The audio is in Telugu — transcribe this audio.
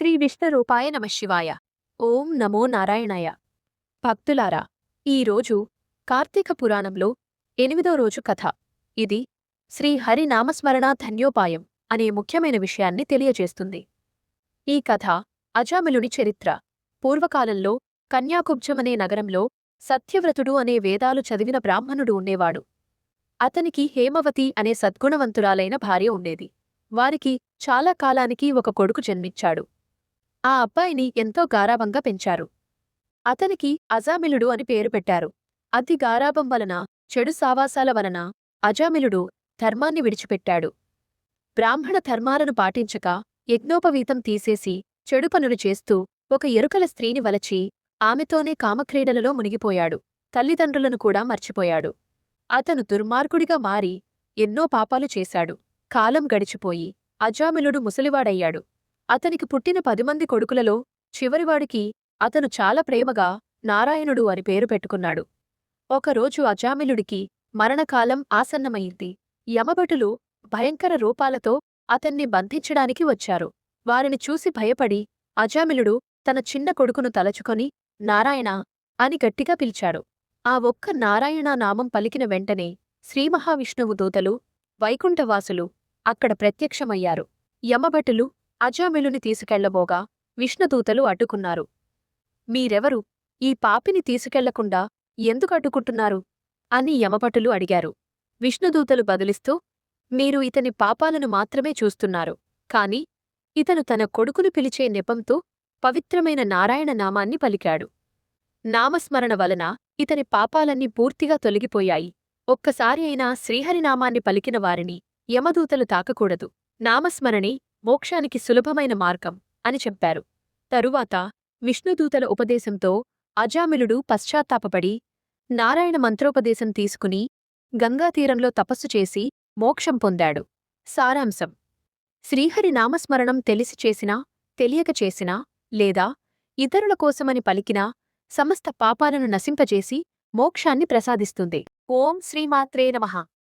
శ్రీ విష్ణురూపాయ నమ శివాయ. ఓం నమో నారాయణాయ. భక్తులారా ఈరోజు కార్తీక పురాణంలో ఎనిమిదో రోజు కథ. ఇది శ్రీ హరి నామస్మరణ ధన్యోపాయం అనే ముఖ్యమైన విషయాన్ని తెలియజేస్తుంది. ఈ కథ అజామిలుని చరిత్ర. పూర్వకాలంలో కన్యాకుబ్జమనే నగరంలో సత్యవ్రతుడు అనే వేదాలు చదివిన బ్రాహ్మణుడు ఉండేవాడు. అతనికి హేమవతి అనే సద్గుణవంతురాలైన భార్య ఉండేది. వారికి చాలా కాలానికి ఒక కొడుకు జన్మించాడు. ఆ అబ్బాయిని ఎంతో గారాభంగా పెంచారు. అతనికి అజామిలుడు అని పేరు పెట్టారు. అతి గారాభం వలన చెడు సావాసాల వలన అజామిలుడు ధర్మాన్ని విడిచిపెట్టాడు. బ్రాహ్మణ ధర్మాలను పాటించక యజ్ఞోపవీతం తీసేసి చెడు పనులు చేస్తూ ఒక ఎరుకల స్త్రీని వలచి ఆమెతోనే కామక్రీడలలో మునిగిపోయాడు. తల్లిదండ్రులను కూడా మర్చిపోయాడు. అతను దుర్మార్గుడిగా మారి ఎన్నో పాపాలు చేశాడు. కాలం గడిచిపోయి అజామిలుడు ముసలివాడయ్యాడు. అతనికి పుట్టిన పదిమంది కొడుకులలో చివరివాడికి అతను చాలా ప్రేమగా నారాయణుడు అని పేరు పెట్టుకున్నాడు. ఒకరోజు అజామిలుడికి మరణకాలం ఆసన్నమయింది యమభటులు భయంకర రూపాలతో అతన్ని బంధించడానికి వచ్చారు. వారిని చూసి భయపడి అజామిలుడు తన చిన్న కొడుకును తలచుకొని నారాయణ అని గట్టిగా పిలిచాడు. ఆ ఒక్క నారాయణ నామం పలికిన వెంటనే శ్రీమహావిష్ణువు దూతలు వైకుంఠవాసులు అక్కడ ప్రత్యక్షమయ్యారు. యమభటులు అజామిలుని తీసుకెళ్ళబోగా విష్ణుదూతలు అడ్డుకున్నారు. మీరెవరు? ఈ పాపిని తీసుకెళ్ళకుండా ఎందుకు అడ్డుకుంటున్నారు అని యమభటులు అడిగారు. విష్ణుదూతలు బదులిస్తూ మీరు ఇతని పాపాలను మాత్రమే చూస్తున్నారు. కాని ఇతను తన కొడుకును పిలిచే నెపంతో పవిత్రమైన నారాయణ నామాన్ని పలికాడు. నామస్మరణ వలన ఇతని పాపాలన్నీ పూర్తిగా తొలగిపోయాయి. ఒక్కసారి అయినా శ్రీహరినామాన్ని పలికిన వారిని యమదూతలు తాకకూడదు. నామస్మరణి మోక్షానికి సులభమైన మార్గం అని చెప్పారు. తరువాత విష్ణుదూతల ఉపదేశంతో అజామిలుడు పశ్చాత్తాపపడి నారాయణ మంత్రోపదేశం తీసుకుని గంగాతీరంలో తపస్సు చేసి మోక్షం పొందాడు. సారాంశం. శ్రీహరి నామస్మరణం తెలిసి చేసినా తెలియక చేసినా లేదా ఇతరుల కోసమని పలికినా సమస్త పాపాలను నశింపజేసి మోక్షాన్ని ప్రసాదిస్తుంది. ఓం శ్రీమాత్రే నమః.